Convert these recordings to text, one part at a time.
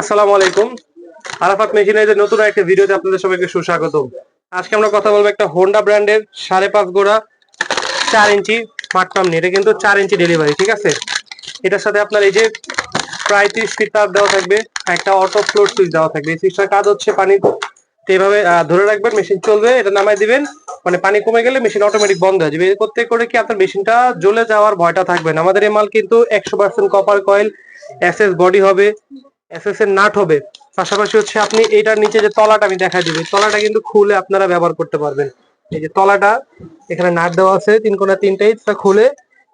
আসসালামু আলাইকুম। আরাফাত মেশিনাইজের নতুন একটা ভিডিওতে আপনাদের সবাইকে সুস্বাগত আজকে আমরা কথা বলব একটা হোন্ডা ব্র্যান্ডের সাড়ে পাঁচ গোড়া, চার ইঞ্চি স্মার্ট পাম্প নিয়ে। এটা কিন্তু চার ইঞ্চি ডেলিভারি ঠিক আছে? এটার সাথে আপনার এই যে প্রায় তিরিশ ফিট তার দেওয়া থাকবে, একটা অটো ফ্লোর সুইচ দেওয়া থাকবে। এই সুইচটার কাজ হচ্ছে পানি এইভাবে ধরে রাখবেন মেশিন চলবে, এটা নামাই দিবেন। মানে পানি কমে গেলে মেশিন অটোমেটিক বন্ধ হয়ে যাবে। করতে করে কি আপনার মেশিনটা জ্বলে যাওয়ার ভয়টা থাকবে না। আমাদের এই মাল কিন্তু একশো percent copper coil SS body হবে। এসএস এর নাট হবে। পাশাপাশি হচ্ছে আপনি এটার নিচে যে তলাটা আমি দেখা দিবে তলাটা কিন্তু খুলে আপনারা ব্যবহার করতে পারবেন। এই যে তলাটা, এখানে নাট দেওয়া আছে, তিন কোনা তিনটাই খুলে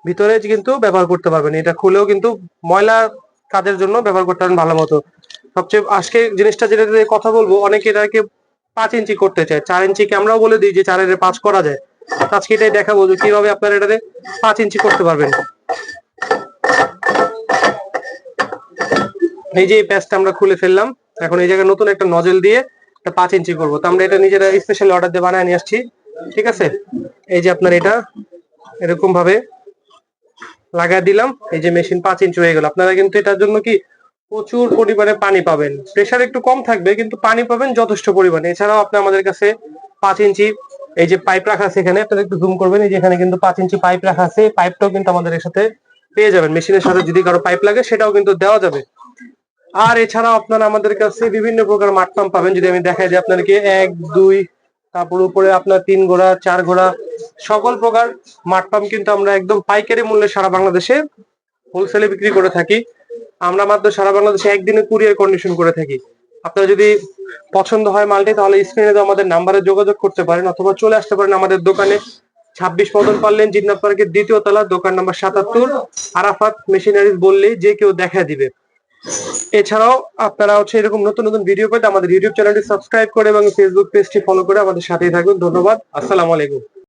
ভিতরে কিন্তু ব্যবহার করতে পারবেন। এটা খুলেও কিন্তু ময়লা কাজের জন্য ব্যবহার করতে পারেন ভালো মতো। সবচেয়ে আজকে জিনিসটা যেটা কথা বলব, অনেকে এটাকে পাঁচ ইঞ্চি করতে চায়। চার ইঞ্চিকে আমরাও বলে দিই যে চারের পাঁচ করা যায়। আজকে এটাই দেখাবো যে কীভাবে আপনারা এটাতে পাঁচ ইঞ্চি করতে পারবেন। এই যে এই প্যাচটা আমরা খুলে ফেললাম, এখন এই জায়গায় নতুন একটা নজল দিয়ে একটা পাঁচ ইঞ্চি করব। তো আমরা এটা নিজেরা স্পেশাল অর্ডার দিয়ে বানায় নিয়ে আসছি, ঠিক আছে? এই যে আপনার এটা এরকম ভাবে লাগাই দিলাম, এই যে মেশিন পাঁচ ইঞ্চি হয়ে গেল। আপনারা কিন্তু এটার জন্য কি প্রচুর পরিমাণে পানি পাবেন। প্রেসার একটু কম থাকবে, কিন্তু পানি পাবেন যথেষ্ট পরিমাণে। এছাড়াও আপনি আমাদের কাছে পাঁচ ইঞ্চি, এই যে পাইপ রাখা আছে এখানে, আপনারা একটু জুম করবেন, এই যে এখানে কিন্তু পাঁচ ইঞ্চি পাইপ রাখা আছে পাইপটাও কিন্তু আমাদের এর সাথে পেয়ে যাবেন। মেশিনের সাথে যদি কারও পাইপ লাগে, সেটাও কিন্তু দেওয়া যাবে। আর এছাড়াও আপনারা আমাদের কাছে বিভিন্ন প্রকার মাঠ পাম্প পাবেন। যদি আমি দেখাই দিই আপনাদেরকে এক, দুই, তারপর উপরে আপনার তিন ঘোড়া, চার ঘোড়া, সকল প্রকার মাঠ পাম্প কিন্তু আমরা একদম পাইকারি মূল্যে সারা বাংলাদেশে হোলসেলে বিক্রি করে থাকি। আমরা মাত্র সারা বাংলাদেশে একদিনে কুরিয়ার কন্ডিশন করে থাকি। আপনারা যদি পছন্দ হয় মালটি, তাহলে স্ক্রিনে তো আমাদের নাম্বারে যোগাযোগ করতে পারেন অথবা চলে আসতে পারেন আমাদের দোকানে। ছাব্বিশ মদন পারলেন, জিন্নাত পার্কের দ্বিতীয় তলা, দোকান নাম্বার সাতাত্তর, আরাফাত মেশিনারিজ বললেই যে কেউ দেখা দিবে। এছাড়াও আপনারা হচ্ছে এরকম নতুন নতুন ভিডিও পেতে আমাদের ইউটিউব চ্যানেলটি সাবস্ক্রাইব করে এবং ফেসবুক পেজটি ফলো করে আমাদের সাথেই থাকুন। ধন্যবাদ। আসসালামু আলাইকুম।